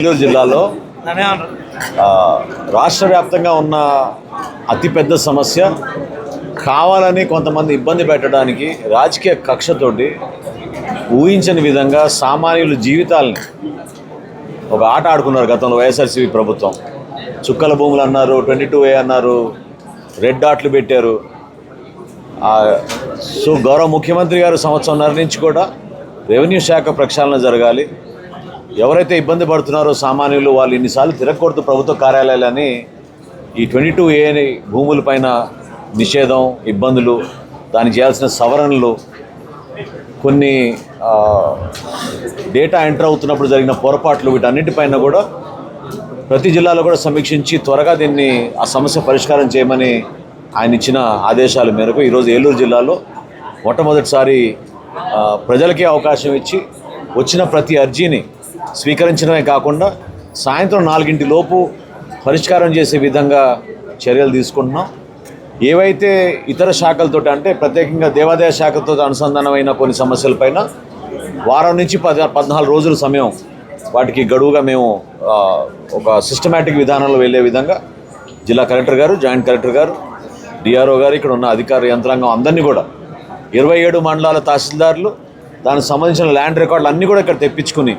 నెల్లూరు జిల్లాలో రాష్ట్ర వ్యాప్తంగా ఉన్న అతిపెద్ద సమస్య కావాలని కొంతమంది ఇబ్బంది పెట్టడానికి రాజకీయ కక్షతోటి ఊహించని విధంగా సామాన్యుల జీవితాలని ఒక ఆట ఆడుకున్నారు గతంలో వైఎస్ఆర్సీపీ ప్రభుత్వం. చుక్కల భూములు అన్నారు ట్వంటీ టూ ఏ అన్నారు రెడ్ డాట్లు పెట్టారు. సో గౌరవ ముఖ్యమంత్రి గారు సంవత్సరంన్నర నుంచి కూడా రెవెన్యూ శాఖ ప్రక్షాళన జరగాలి. ఎవరైతే ఇబ్బంది పడుతున్నారో సామాన్యులు వాళ్ళు ఇన్నిసార్లు తిరగకూడదు ప్రభుత్వ కార్యాలయాలని ఈ ట్వంటీ టూ ఏ భూములపైన నిషేధం ఇబ్బందులు దానికి చేయాల్సిన సవరణలు కొన్ని డేటా ఎంటర్ అవుతున్నప్పుడు జరిగిన పొరపాట్లు వీటన్నిటిపైన కూడా ప్రతి జిల్లాలో కూడా సమీక్షించి త్వరగా దీన్ని ఆ సమస్య పరిష్కారం చేయమని ఆయన ఇచ్చిన ఆదేశాల మేరకు ఈరోజు ఏలూరు జిల్లాలో మొట్టమొదటిసారి ప్రజలకే అవకాశం ఇచ్చి వచ్చిన ప్రతి అర్జీని స్వీకరించడమే కాకుండా సాయంత్రం నాలుగింటి లోపు పరిష్కారం చేసే విధంగా చర్యలు తీసుకుంటున్నాం. ఏవైతే ఇతర శాఖలతో అంటే ప్రత్యేకంగా దేవాదాయ శాఖతో అనుసంధానమైన కొన్ని సమస్యలపైన వారం నుంచి పద పద్నాలుగు రోజుల సమయం వాటికి గడువుగా మేము ఒక సిస్టమేటిక్ విధానంలో వెళ్ళే విధంగా జిల్లా కలెక్టర్ గారు జాయింట్ కలెక్టర్ గారు డిఆర్ఓ గారు ఇక్కడ ఉన్న అధికార యంత్రాంగం అందరినీ కూడా ఇరవై ఏడు మండలాల తహసీల్దారులు దానికి సంబంధించిన ల్యాండ్ రికార్డులు అన్నీ కూడా ఇక్కడ తెప్పించుకుని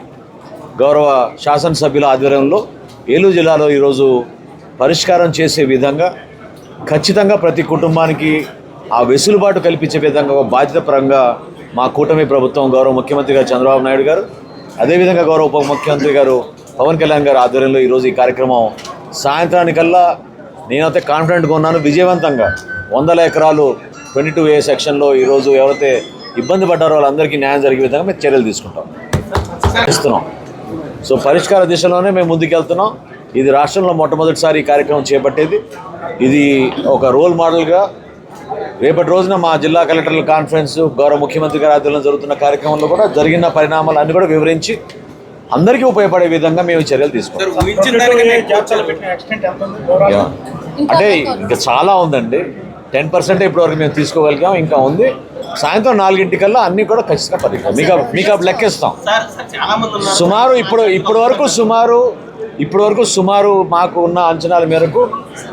గౌరవ శాసనసభ్యుల ఆధ్వర్యంలో ఏలూరు జిల్లాలో ఈరోజు పరిష్కారం చేసే విధంగా ఖచ్చితంగా ప్రతి కుటుంబానికి ఆ వెసులుబాటు కల్పించే విధంగా ఒక బాధ్యతపరంగా మా కూటమి ప్రభుత్వం గౌరవ ముఖ్యమంత్రి గారు చంద్రబాబు నాయుడు గారు అదేవిధంగా గౌరవ ఉప ముఖ్యమంత్రి గారు పవన్ కళ్యాణ్ గారు ఆధ్వర్యంలో ఈరోజు ఈ కార్యక్రమం సాయంత్రానికల్లా నేనైతే కాన్ఫిడెంట్గా ఉన్నాను విజయవంతంగా. వందల ఎకరాలు ట్వంటీ టూ ఏ సెక్షన్లో ఈరోజు ఎవరైతే ఇబ్బంది పడ్డారో వాళ్ళందరికీ న్యాయం జరిగే విధంగా మేము చర్యలు తీసుకుంటాం. ఇస్తున్నాం సో పరిష్కార దిశలోనే మేము ముందుకెళ్తున్నాం. ఇది రాష్ట్రంలో మొట్టమొదటిసారి ఈ కార్యక్రమం చేపట్టేది. ఇది ఒక రోల్ మోడల్గా రేపటి రోజున మా జిల్లా కలెక్టర్ల కాన్ఫరెన్స్ గౌరవ ముఖ్యమంత్రి గారి ఆధ్వర్యంలో జరుగుతున్న కార్యక్రమంలో కూడా జరిగిన పరిణామాలు అన్ని కూడా వివరించి అందరికీ ఉపయోగపడే విధంగా మేము చర్యలు తీసుకుంటాం. అంటే ఇంకా చాలా ఉందండి. టెన్ పర్సెంట్ ఇప్పటివరకు మేము తీసుకోగలిగాం. ఇంకా ఉంది. సాయంత్రం నాలుగింటికల్లా అన్నీ కూడా ఖచ్చితంగా పరిగెత్తాం మీకు మీకు అప్పుడు లెక్కిస్తాం. సార్ సార్ చాలా మంది ఉన్నారు. సుమారు ఇప్పుడు ఇప్పటి వరకు సుమారు ఇప్పటి వరకు సుమారు మాకు ఉన్న అంచనాల మేరకు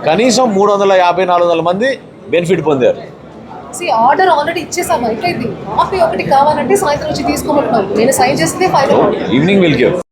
కనీసం మూడు వందల యాభై నాలుగు వందల మంది బెనిఫిట్ పొందారు. సి ఆర్డర్ ఆల్రెడీ ఇచ్చేసాము కాపీ ఒకటి కావాలంటే సాయంత్రం వచ్చి తీసుకోమంటున్నాను నేను సైన్ చేస్తే ఈవినింగ్ విల్ గివ్.